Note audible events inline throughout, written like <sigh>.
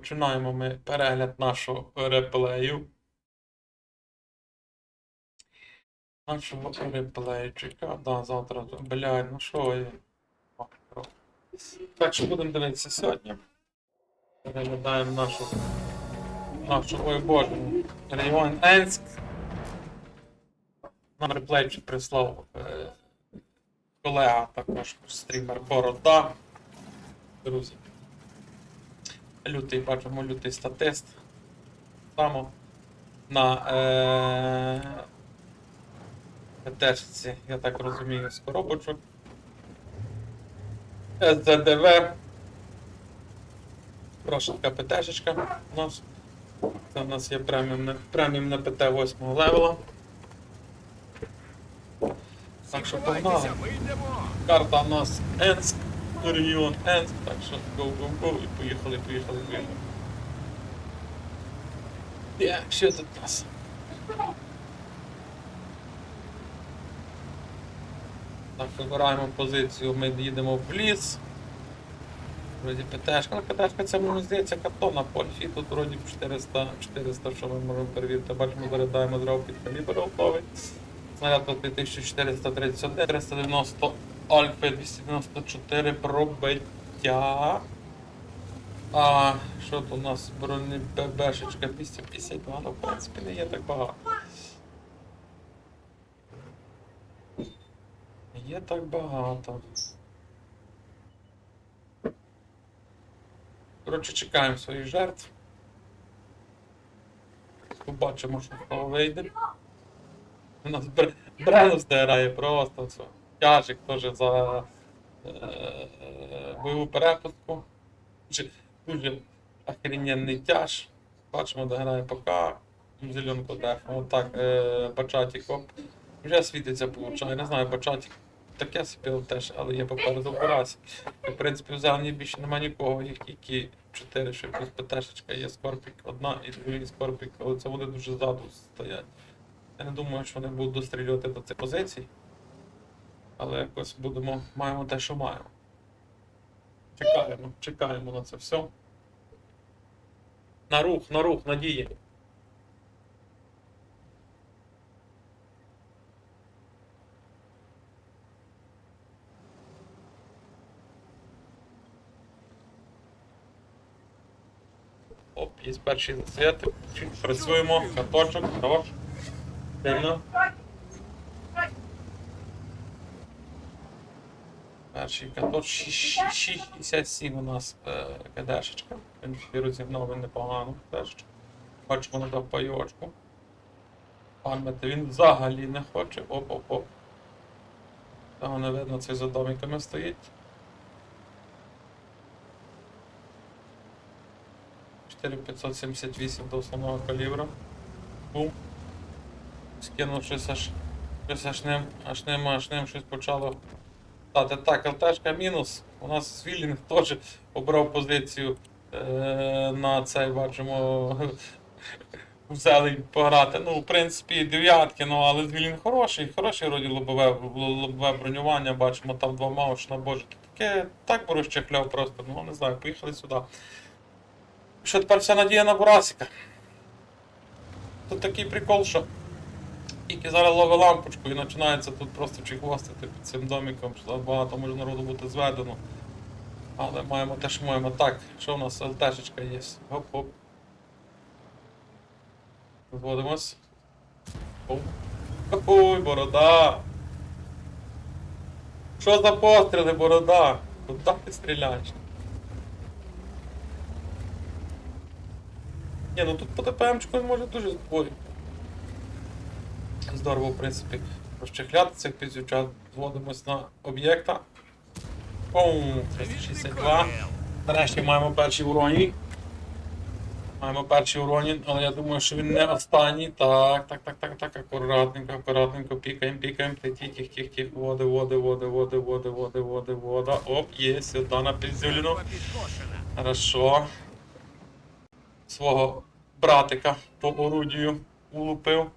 Починаємо ми перегляд нашого реплею. Нашого реплейчика. Да, завтра. Блядь, ну що я. Так що будемо дивитися сьогодні. Переглядаємо нашу. Нашу, ой боже. Регіон Енськ. Нам реплейчик прислав е, колега, також стрімер Борода. Друзі. Лютий, бачимо, лютий статист. Само на е... ПТшці, я так розумію, з коробочок. СЗДВ. Прошу така ПТшечка у нас. Це у нас є преміум на, ПТ 8 левела. Так що погнали. Карта у нас Енск, регіон Енск, так що go, go, go і поїхали, поїхали, поїхали. Так, що тут нас? Так, вибираємо позицію, ми їдемо в ліс. Вроді ПТшка, ну ПТшка це мені здається картонна польфі, тут вроді 400, 400, що ми можемо перевірити. Бачимо, зарядаємо зразу під калібр готовий. Снаряд тут 2431, 390 Альфа 294 пробиття. А що тут у нас броні ББшечка 252, ну в принципі не є так багато. Є так багато. Коротше, чекаємо своїх жертв. Побачимо, що з вийде. У нас Бр- Бренус грає просто все. Тяжик теж за е, бойову перепустку. Дуже, охрененний тяж. Бачимо, де грає ПК. Зеленку дефа. Отак, е, бачатік оп. Вже світиться, получає. Не знаю, бачатік таке собі теж, але є попереду Бурасі. В принципі, в зелені більше немає нікого, їх тільки 4, що плюс ПТшечка є Скорпік одна і другий Скорпік, але це вони дуже ззаду стоять. Я не думаю, що вони будуть дострілювати до цих позицій. Але якось будемо, маємо те, що маємо. Чекаємо, чекаємо на це все. На рух, на рух, надії. Оп, є перший засвіт. Працюємо, каточок, хорош. Сильно. Перший каточ 67 у нас е, кадешечка. Він розігнав він непогано кадешечку. На дав пайочку. Пам'яти він взагалі не хоче. Оп-оп-оп. Того не видно, цей за домиками стоїть. 4578 до основного калібра. Бум. Скинув аж. Щось аж ним, аж ним, аж ним щось почало. Стати. так, ЛТшка мінус. У нас Свілінг теж обрав позицію е, на цей, бачимо, <laughs> в пограти. Ну, в принципі, дев'ятки, ну, але Звілінг хороший, хороший вроді лобове, лобове бронювання, бачимо, там два маушна, боже, таке так би розчехляв просто, ну не знаю, поїхали сюди. Що тепер вся надія на Бурасика. Тут такий прикол, що тільки зараз ловить лампочку і починається тут просто чехвостити під цим домиком, що багато може народу бути зведено. Але маємо те, що маємо. Так, що у нас ЛТшечка є? Гоп-гоп. Зводимось. Ой, борода! Що за постріли, борода? Куди ти стріляєш? Ні, ну тут по ТПМчику він може дуже ой. Здорово, в принципі, розчехляти цих піздючат. Зводимось на об'єкта. Оу, 362. Нарешті маємо перший уроній. Маємо перший уроній, але я думаю, що він не останній. Так, так, так, так, так, акуратненько, акуратненько, пікаємо, пікаємо, тих, тих, тих, тих, води, води, води, води, води, води, води, вода. Оп, є, сюди на піздюліну. Хорошо. Свого братика по орудію улупив.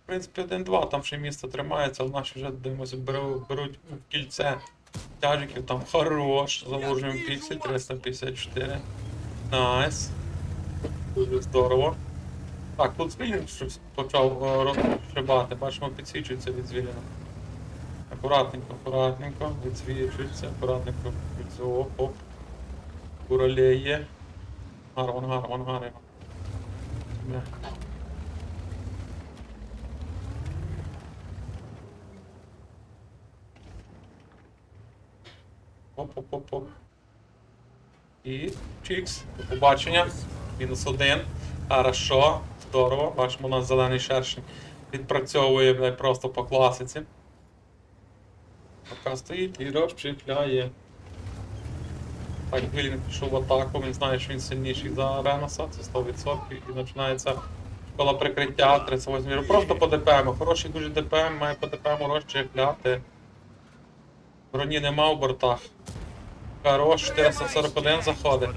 В принципі, 1-2, там ще місто тримається, але наші вже дивимося, беру- беруть в кільце Тяжиків там хорош. Завужуємо піксель 354. Найс. Дуже здорово. Так, тут звілін щось почав е, розшибати. Бачимо, підсвічується від звіліна. Акуратненько, акуратненько, відсвічується, акуратненько. від- Оп, оп. Куралеє. Ангар, в ангар, в ангар його. Бля. Оп-оп-оп-оп. І чікс. До побачення. Мінус один. Хорошо. Здорово. Бачимо, у нас зелений шершень відпрацьовує блядь, просто по класиці. Пока стоїть і розчіпляє. Так, Вілін пішов в атаку, він знає, що він сильніший за Реноса, це 100%. І починається школа прикриття 38 міру. Просто по ДПМ. Хороший дуже ДПМ, має по ДПМ розчіпляти. Броні нема в бортах. Хорош, 441 заходить.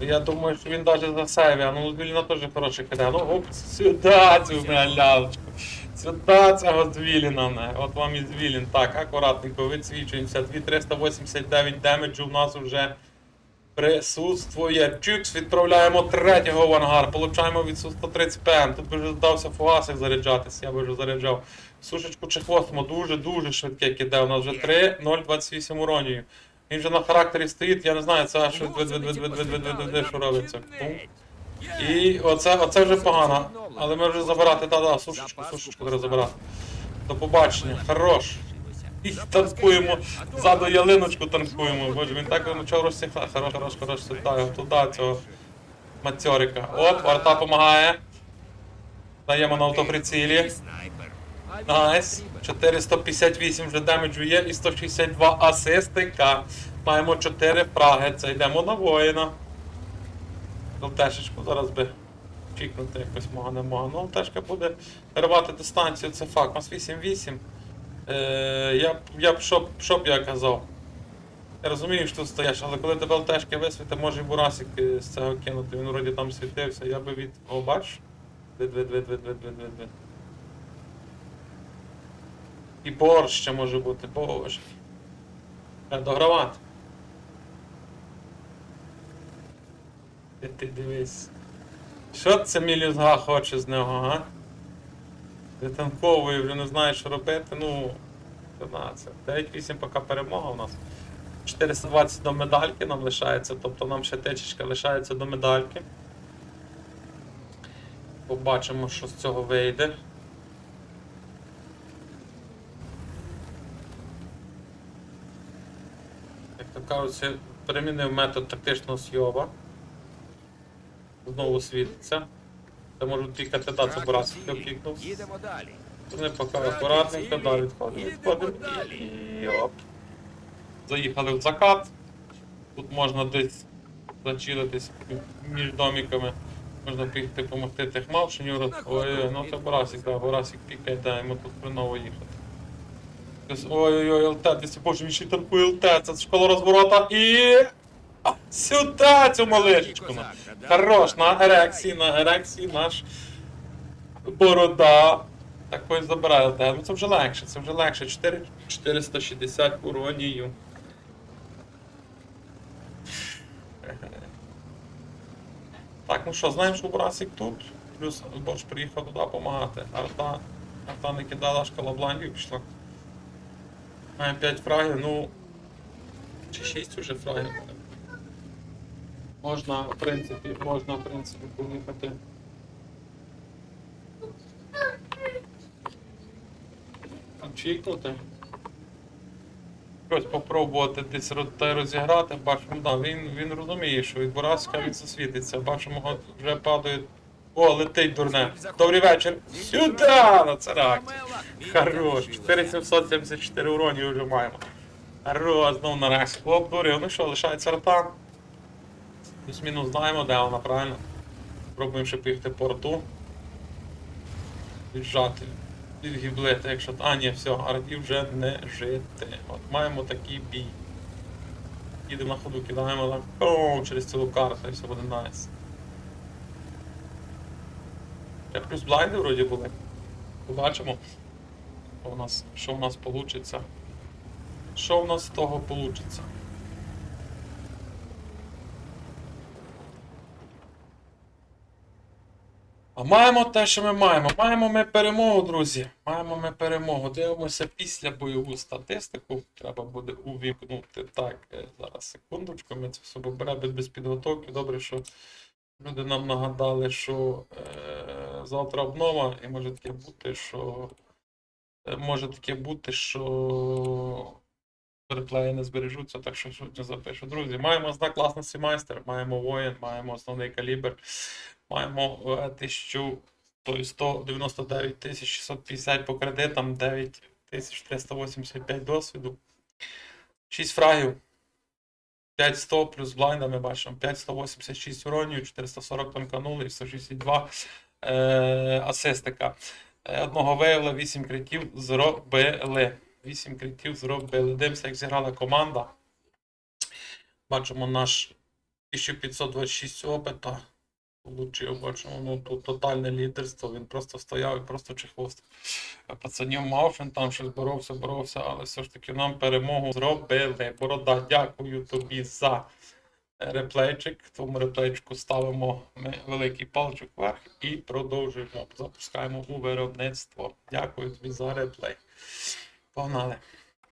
Я думаю, що він навіть за сейві, ну Звіліна теж хороший киде. Ну оп, сюди цю бля. Сюди цього Звіліна, не. От вам і Звілін. Так, акуратненько, відсвічуємося. 2389 демеджу в нас вже присутствує. Чукс, відправляємо третього в ангар. Получаємо від Су 130 ПМ. Тут би вже здався фугасик заряджатися, я би вже заряджав. Сушечку чи хвостимо, дуже-дуже швидке киде. У нас вже 3, 0,28 уронів. Він вже на характері стоїть, я не знаю, це щось що робиться. І оце оце вже погано. Але ми вже забирати, та-да, сушечку, сушечку треба забирати. До побачення, хорош. І танкуємо, ззаду ялиночку танкуємо. Боже, він так нічого розсіхати. Хорош, хорош, хорош, сітаю. Туди цього матьорика. Оп, варта допомагає. Даємо на автоприцілі. Найс. 458 вже демеджу є і 162 асистика. Маємо 4 фраги. Це йдемо на воїна. ЛТшечку зараз би чікнути якось мога не мога. Ну, ЛТшка буде рвати дистанцію, це факт. У нас 8-8. Е, я, я б що, що б я казав? Я розумію, що ти стоїш, але коли тебе ЛТшки висвіти, може і Бурасик е, з цього кинути. Він вроді там світився. Я би від. О, бачиш? Вид, І борщ ще може бути, боже. Треба догравати. Ти, ти дивись. Що це мілюзга хоче з нього, га? Витанковує, вже не знає, що робити, ну. 12. 9-8 поки перемога у нас. 420 до медальки нам лишається, тобто нам ще течечка лишається до медальки. Побачимо, що з цього вийде. Я перемінив метод тактичного сйоба. Знову світиться. Це можуть тікати да, це Бурасик пікнув. Далі. Вони поки акуратненько, да, відходимо, відходимо і, і оп. Заїхали в закат. Тут можна десь зачилитись між домиками. Можна піти допомогти техмавшеню. Ой, ну це Бурасик, да, Бурасик пікає, да, йому тут хреново їхати. Ой-ой-ой, ЛТ, 200, боже, він ще й танкує ЛТ, це школа розворота і... А, Сюди цю малишечку. Хорош, на ерекції, на ерекції наш борода. Так ось забирає ЛТ. Ну це вже легше, це вже легше. 4, 460 уронію. Так, ну що, знаємо, що Бурасик тут. Плюс Борщ приїхав туди допомагати. Арта, арта не кидала, шкала бландів пішла. Маємо 5 фрагів, ну. Чи 6 уже фрагів. Можна, в принципі, можна, в принципі, поїхати. Чікнути. Щось попробувати десь розіграти. Бачимо, да, він, він розуміє, що від Бураска він засвітиться. Бачимо, вже падає. О, летить дурне. Добрий вечір. Сюди! На це реакція. Хорош. 4774 уроні вже маємо. Хорош, знову на рекс. Обдурив. Ну що, лишається рта. Плюс-мінус знаємо, де вона, правильно? Пробуємо ще поїхати по рту. Віджати. Відгіблити, якщо. А, ні, все, арті вже не жити. От маємо такий бій. Їдемо на ходу, кидаємо так. Оу, через цілу карту і все буде найс. Ще плюс блайнди вроді були. Побачимо. Що у нас, що у нас вийде. що в нас з того вийде. А маємо те, що ми маємо. Маємо ми перемогу, друзі. Маємо ми перемогу. Дивимося після бойову статистику. Треба буде увікнути. Так, е, зараз секундочку. Ми це все беремо без підготовки. Добре, що люди нам нагадали, що е, завтра обнова, і може таке бути, що. е, Може таке бути, що реплеї не збережуться, так що сьогодні запишу. Друзі, маємо знак класності майстер, маємо воїн, маємо основний калібр, маємо е, 1000, то є 199 650 по кредитам, 9385 досвіду, 6 фрагів, 5100 плюс блайнда ми бачимо, 586 уронів, 440 тонканули і 162 е, асистика. Е, Одного виявила, 8 критів зробили. 8 критів зробили. Дивимося, як зіграла команда. Бачимо наш 1526 опита. Получив, бачимо, ну тут тотальне лідерство. Він просто стояв і просто чехвостив. Пацанів мав, він там щось боровся, боровся, але все ж таки нам перемогу зробили. Борода, дякую тобі за реплейчик. Тому реплейчику ставимо ми великий паличок вверх і продовжуємо. Запускаємо у виробництво. Дякую тобі за реплей. Погнали.